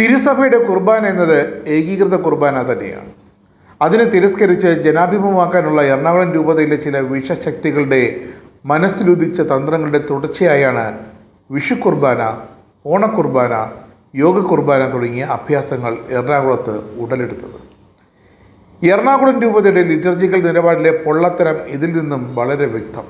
തിരുസഭയുടെ കുർബാന എന്നത് ഏകീകൃത കുർബാന തന്നെയാണ്. അതിനെ തിരസ്കരിച്ച് ജനാഭിമുഖമാക്കാനുള്ള എറണാകുളം രൂപതയിലെ ചില വിഷശക്തികളുടെ മനസ്സിലുദിച്ച തന്ത്രങ്ങളുടെ തുടർച്ചയായാണ് വിഷു കുർബാന ഓണക്കുർബാന യോഗ കുർബാന തുടങ്ങിയ അഭ്യാസങ്ങൾ എറണാകുളത്ത് ഉടലെടുത്തത്. എറണാകുളം രൂപതയുടെ ലിറ്റർജിക്കൽ നിലപാടിലെ പൊള്ളത്തരം ഇതിൽ നിന്നും വളരെ വ്യക്തം.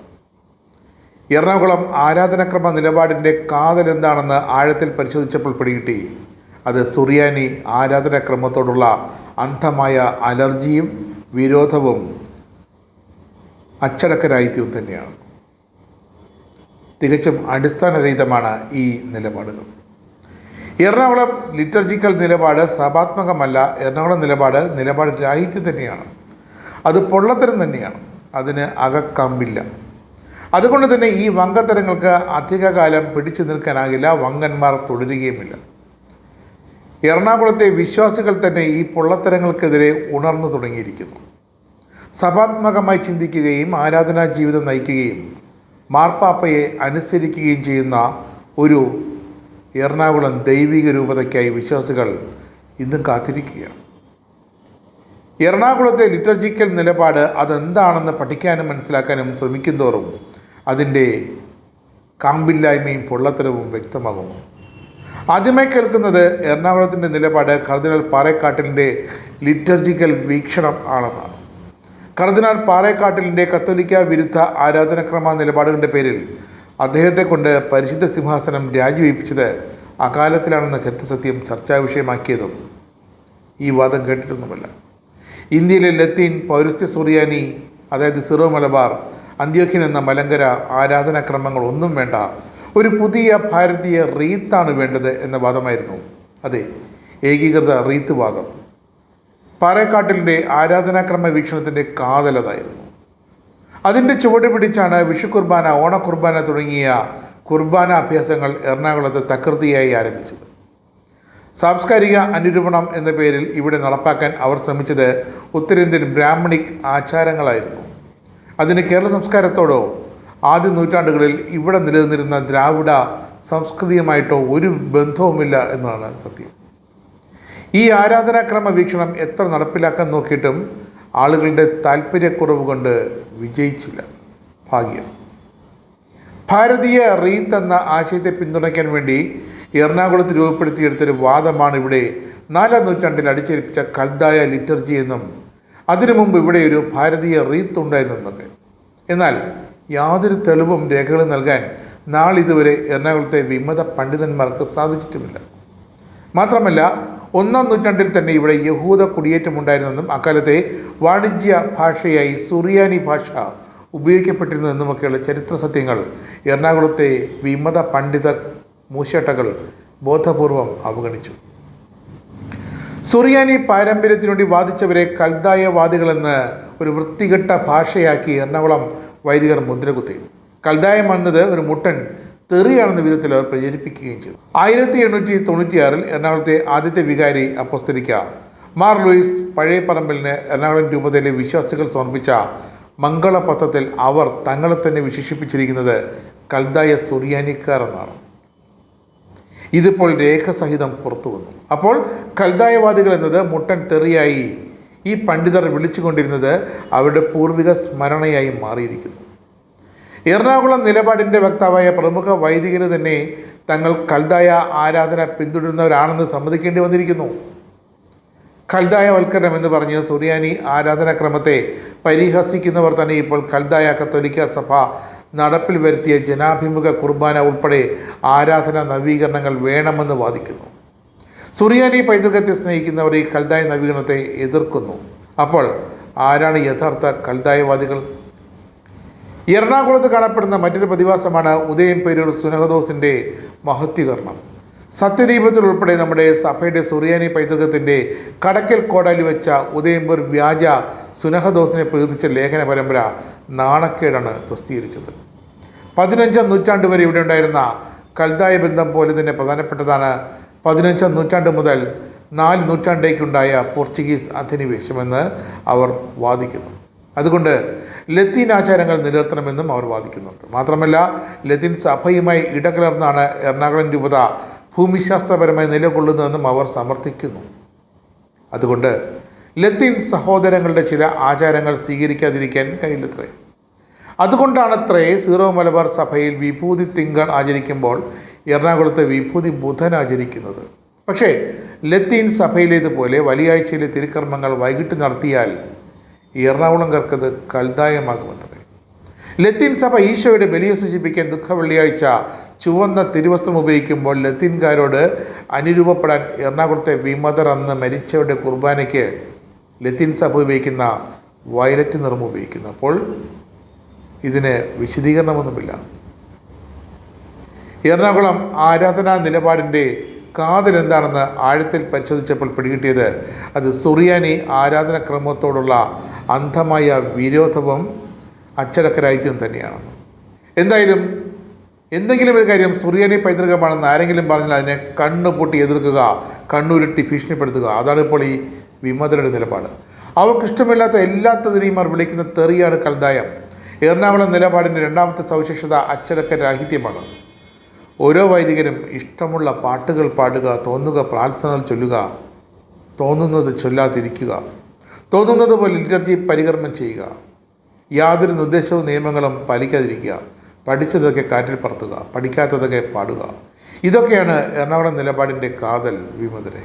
എറണാകുളം ആരാധനക്രമ നിലപാടിന്റെ കാതൽ എന്താണെന്ന് ആഴത്തിൽ പരിശോധിച്ചപ്പോൾ പിടികിട്ടി. അത് സുറിയാനി ആരാധനാക്രമത്തോടുള്ള അന്ധമായ അലർജിയും വിരോധവും അച്ചടക്കരാഹിത്യവും തന്നെയാണ്. തികച്ചും അടിസ്ഥാനരഹിതമാണ് ഈ നിലപാടുകൾ. എറണാകുളം ലിറ്റർജിക്കൽ നിലപാട് സഭാത്മകമല്ല. എറണാകുളം നിലപാട് നിലപാട് രാഹിത്യം തന്നെയാണ്. അത് പൊള്ളത്തരം തന്നെയാണ്. അതിന് അകക്കമ്പില്ല. അതുകൊണ്ട് തന്നെ ഈ വങ്കത്തരങ്ങൾക്ക് അധികകാലം പിടിച്ചു നിൽക്കാനാകില്ല. വങ്കന്മാർ തുടരുകയുമില്ല. എറണാകുളത്തെ വിശ്വാസികൾ തന്നെ ഈ പൊള്ളത്തരങ്ങൾക്കെതിരെ ഉണർന്നു തുടങ്ങിയിരിക്കുന്നു. സഭാത്മകമായി ചിന്തിക്കുകയും ആരാധനാ ജീവിതം നയിക്കുകയും മാർപ്പാപ്പയെ അനുസരിക്കുകയും ചെയ്യുന്ന ഒരു എറണാകുളം ദൈവിക രൂപതയ്ക്കായി വിശ്വാസികൾ ഇന്നും കാത്തിരിക്കുകയാണ്. എറണാകുളത്തെ ലിറ്റർജിക്കൽ നിലപാട് അതെന്താണെന്ന് പഠിക്കാനും മനസ്സിലാക്കാനും ശ്രമിക്കുന്തോറും അതിന്റെ കാമ്പില്ലായ്മയും പൊള്ളത്തരവും വ്യക്തമാകുന്നു. ആദ്യമായി കേൾക്കുന്നത് എറണാകുളത്തിന്റെ നിലപാട് കർദിനാൾ പാറേക്കാട്ടിലിന്റെ ലിറ്റർജിക്കൽ വീക്ഷണം ആണെന്നാണ്. കർദിനാൾ പാറേക്കാട്ടിലിന്റെ കത്തോലിക്ക വിരുദ്ധ ആരാധനക്രമ നിലപാടുകളുടെ പേരിൽ അദ്ദേഹത്തെ കൊണ്ട് പരിശുദ്ധ സിംഹാസനം രാജിവയ്പ്പിച്ചത് അകാലത്തിലാണെന്ന ചരിത്രസത്യം ചർച്ചാ വിഷയമാക്കിയതും ഈ വാദം കേട്ടിട്ടൊന്നുമല്ല. ഇന്ത്യയിലെ ലത്തീൻ പൗരസ്ത്യ സുറിയാനി അതായത് സിറോ മലബാർ അന്ത്യോഖ്യൻ എന്ന മലങ്കര ആരാധനാക്രമങ്ങൾ ഒന്നും വേണ്ട ഒരു പുതിയ ഭാരതീയ റീത്താണ് വേണ്ടത് എന്ന വാദമായിരുന്നു. അതെ ഏകീകൃത റീത്ത് വാദം. പാറേക്കാട്ടിലിന്റെ ആരാധനാക്രമ വീക്ഷണത്തിന്റെ കാതലതായിരുന്നു അതിന്റെ ചുവട് പിടിച്ചാണ് വിഷു കുർബാന ഓണക്കുർബാന തുടങ്ങിയ കുർബാന അഭ്യാസങ്ങൾ എറണാകുളത്ത് തകൃതിയായി ആരംഭിച്ചത്. സാംസ്കാരിക അനുരൂപണം എന്ന പേരിൽ ഇവിടെ നടപ്പാക്കാൻ അവർ ശ്രമിച്ചത് ഉത്തരേന്ത്യൻ ബ്രാഹ്മണിക് ആചാരങ്ങളായിരുന്നു. അതിന് കേരള സംസ്കാരത്തോടോ ആദ്യ നൂറ്റാണ്ടുകളിൽ ഇവിടെ നിലനിന്നിരുന്ന ദ്രാവിഡ സംസ്കൃതിയുമായിട്ടോ ഒരു ബന്ധവുമില്ല എന്നാണ് സത്യം. ഈ ആരാധനാക്രമ വീക്ഷണം എത്ര നടപ്പിലാക്കാൻ നോക്കിയിട്ടും ആളുകളുടെ താല്പര്യക്കുറവ് കൊണ്ട് വിജയിച്ചില്ല. ഭാഗ്യം. ഭാരതീയ റീത്ത് എന്ന ആശയത്തെ പിന്തുണയ്ക്കാൻ വേണ്ടി എറണാകുളത്ത് രൂപപ്പെടുത്തിയെടുത്തൊരു വാദമാണ് ഇവിടെ നാലാം നൂറ്റാണ്ടിൽ അടിച്ചേൽപ്പിച്ച കൽദായ ലിറ്റർജി എന്നും അതിനു മുമ്പ് ഇവിടെ ഒരു ഭാരതീയ റീത്ത് ഉണ്ടായിരുന്നെന്നൊക്കെ എന്നാൽ യാതൊരു തെളിവും രേഖകൾ നൽകാൻ നാളിതുവരെ എറണാകുളത്തെ വിമത പണ്ഡിതന്മാർക്ക് സാധിച്ചിട്ടുമില്ല. മാത്രമല്ല ഒന്നാം നൂറ്റാണ്ടിൽ തന്നെ ഇവിടെ യഹൂദ കുടിയേറ്റമുണ്ടായിരുന്നെന്നും അക്കാലത്തെ വാണിജ്യ ഭാഷയായി സുറിയാനി ഭാഷ ഉപയോഗിക്കപ്പെട്ടിരുന്നതെന്നുമൊക്കെയുള്ള ചരിത്ര സത്യങ്ങൾ എറണാകുളത്തെ വിമത പണ്ഡിത മൂശേട്ടകൾ ബോധപൂർവം അവഗണിച്ചു. സുറിയാനി പാരമ്പര്യത്തിനുവേണ്ടി വാദിച്ചവരെ കൽദായവാദികളെന്ന് ഒരു വൃത്തികെട്ട ഭാഷയാക്കി എറണാകുളം വൈദികർ മുദ്രകുത്തി കൽദായം വന്നത് ഒരു മുട്ടൻ തെറിയാണെന്ന വിധത്തിൽ അവർ പ്രചരിപ്പിക്കുകയും ചെയ്തു. ആയിരത്തി എണ്ണൂറ്റി തൊണ്ണൂറ്റിയാറിൽ എറണാകുളത്തെ ആദ്യത്തെ വികാരി അപ്പസ്തരിക്ക മാർ ലൂയിസ് പഴയ പറമ്പലിന് എറണാകുളം രൂപതയിലെ വിശ്വാസികൾ സമർപ്പിച്ച മംഗളപത്രത്തിൽ അവർ തങ്ങളെ തന്നെ വിശേഷിപ്പിച്ചിരിക്കുന്നത് കൽദായ സുറിയാനിക്കാർ എന്നാണ് ഇതിപ്പോൾ രേഖസഹിതം പുറത്തു വന്നു അപ്പോൾ കൽദായവാദികൾ എന്നത് മുട്ടൻ തെറിയായി ഈ പണ്ഡിതർ വിളിച്ചുകൊണ്ടിരുന്നത് അവരുടെ പൂർവിക സ്മരണയായി മാറിയിരിക്കുന്നു. എറണാകുളം നിലപാടിന്റെ വക്താവായ പ്രമുഖ വൈദികന് തന്നെ തങ്ങൾ കൽതായ ആരാധന പിന്തുടരുന്നവരാണെന്ന് സമ്മതിക്കേണ്ടി വന്നിരിക്കുന്നു. കൽദായവൽക്കരണം എന്ന് പറഞ്ഞ് സുറിയാനി ആരാധനാക്രമത്തെ പരിഹസിക്കുന്നവർ തന്നെ ഇപ്പോൾ കൽതായ കത്തോലിക്ക സഭ നടപ്പിൽ വരുത്തിയ ജനാഭിമുഖ കുർബാന ഉൾപ്പെടെ ആരാധന നവീകരണങ്ങൾ വേണമെന്ന് വാദിക്കുന്നു. സുറിയാനി പൈതൃകത്തെ സ്നേഹിക്കുന്നവർ ഈ കൽദായ നവീകരണത്തെ എതിർക്കുന്നു. അപ്പോൾ ആരാണ് യഥാർത്ഥ കൽതായവാദികൾ? എറണാകുളത്ത് കാണപ്പെടുന്ന മറ്റൊരു പ്രതിഭാസമാണ് ഉദയം പേരൂർ സുനഹദോസിന്റെ മഹത്വീകരണം. സത്യദീപത്തിൽ ഉൾപ്പെടെ നമ്മുടെ സഭയുടെ സുറിയാനി പൈതൃകത്തിന്റെ കടക്കൽ കോടാലി വെച്ച ഉദയംപൂർ വ്യാജ സുനഹദോസിനെ പ്രകൃതിച്ച ലേഖന പരമ്പര നാണക്കേടാണ് പ്രസിദ്ധീകരിച്ചത്. പതിനഞ്ചാം നൂറ്റാണ്ട് വരെ ഇവിടെ ഉണ്ടായിരുന്ന കൽതായ ബന്ധം പോലെ തന്നെ പ്രധാനപ്പെട്ടതാണ് പതിനഞ്ചാം നൂറ്റാണ്ട് മുതൽ നാല് നൂറ്റാണ്ടേക്കുണ്ടായ പോർച്ചുഗീസ് അധിനിവേശമെന്ന് അവർ വാദിക്കുന്നു. അതുകൊണ്ട് ലത്തീൻ ആചാരങ്ങൾ നിലനിർത്തണമെന്നും അവർ വാദിക്കുന്നുണ്ട്. മാത്രമല്ല ലത്തീൻ സഭയുമായി ഇടകലർന്നാണ് എറണാകുളം രൂപത ഭൂമിശാസ്ത്രപരമായി നിലകൊള്ളുന്നതെന്നും അവർ സമർത്ഥിക്കുന്നു. അതുകൊണ്ട് ലത്തീൻ സഹോദരങ്ങളുടെ ചില ആചാരങ്ങൾ സ്വീകരിക്കാതിരിക്കാൻ കഴിയില്ലത്രേ. അതുകൊണ്ടാണത്രേ സീറോ മലബാർ സഭയിൽ വിഭൂതി തിങ്കൾ ആചരിക്കുമ്പോൾ എറണാകുളത്ത് വിഭൂതി ബുധൻ ആചരിക്കുന്നത്. പക്ഷേ ലത്തീൻ സഭയിലേതുപോലെ വലിയാഴ്ചയിലെ തിരുക്കർമ്മങ്ങൾ വൈകിട്ട് നടത്തിയാൽ എറണാകുളംകാർക്കത് കൽദായമാകുമത്രേ ലത്തീൻ സഭ ഈശോയുടെ ബലിയെ സൂചിപ്പിക്കാൻ ദുഃഖ വെള്ളിയാഴ്ച ചുവന്ന തിരുവസ്ത്രം ഉപയോഗിക്കുമ്പോൾ ലത്തീൻകാരോട് അനുരൂപപ്പെടാൻ എറണാകുളത്തെ വിമതർ അന്ന് മരിച്ചവരുടെ കുർബാനയ്ക്ക് ലത്തീൻ സഭ ഉപയോഗിക്കുന്ന വയലറ്റ് നിറം ഉപയോഗിക്കുന്നു. അപ്പോൾ ഇതിന് വിശദീകരണമൊന്നുമില്ല. എറണാകുളം ആരാധനാ നിലപാടിന്റെ കാതൽ എന്താണെന്ന് ആഴത്തിൽ പരിശോധിച്ചപ്പോൾ പിടികിട്ടിയത് അത് സുറിയാനി ആരാധനാക്രമത്തോടുള്ള അന്ധമായ വിരോധവും അച്ചടക്കരാഹിത്യം തന്നെയാണ് എന്തായാലും എന്തെങ്കിലും ഒരു കാര്യം സുറിയാനി പൈതൃകമാണെന്ന് ആരെങ്കിലും പറഞ്ഞാൽ അതിനെ കണ്ണു പൊട്ടി എതിർക്കുക കണ്ണുരുട്ടി ഭീഷണിപ്പെടുത്തുക. അതാണ് ഇപ്പോൾ ഈ വിമതരുടെ നിലപാട്. അവർക്ക് ഇഷ്ടമില്ലാത്ത എല്ലാത്തതിനെയും അവർ വിളിക്കുന്ന തെറിയാണ് കൽദായം. എറണാകുളം നിലപാടിന്റെ രണ്ടാമത്തെ സവിശേഷത അച്ചടക്ക രാഹിത്യമാണ് ഓരോ വൈദികരും ഇഷ്ടമുള്ള പാട്ടുകൾ പാടുക തോന്നുക പ്രാർത്ഥനകൾ ചൊല്ലുക തോന്നുന്നത് ചൊല്ലാതിരിക്കുക തോന്നുന്നത് പോലെ ലിറ്റർജി പരികർമ്മം ചെയ്യുക യാതൊരു നിർദ്ദേശവും നിയമങ്ങളും പാലിക്കാതിരിക്കുക പഠിച്ചതൊക്കെ കാറ്റിൽ പറത്തുക പഠിക്കാത്തതൊക്കെ പാടുക. ഇതൊക്കെയാണ് എറണാകുളം നിലപാടിന്റെ കാതൽ വിമതരെ.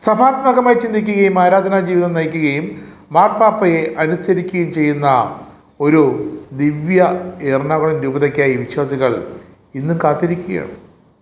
സഭാത്മകമായി ചിന്തിക്കുകയും ആരാധനാ ജീവിതം നയിക്കുകയും മാർപ്പാപ്പയെ അനുസരിക്കുകയും ചെയ്യുന്ന ഒരു ദിവ്യ എറണാകുളം രൂപതയ്ക്കായി വിശ്വാസികൾ ഇന്നും കാത്തിരിക്കുകയാണ്.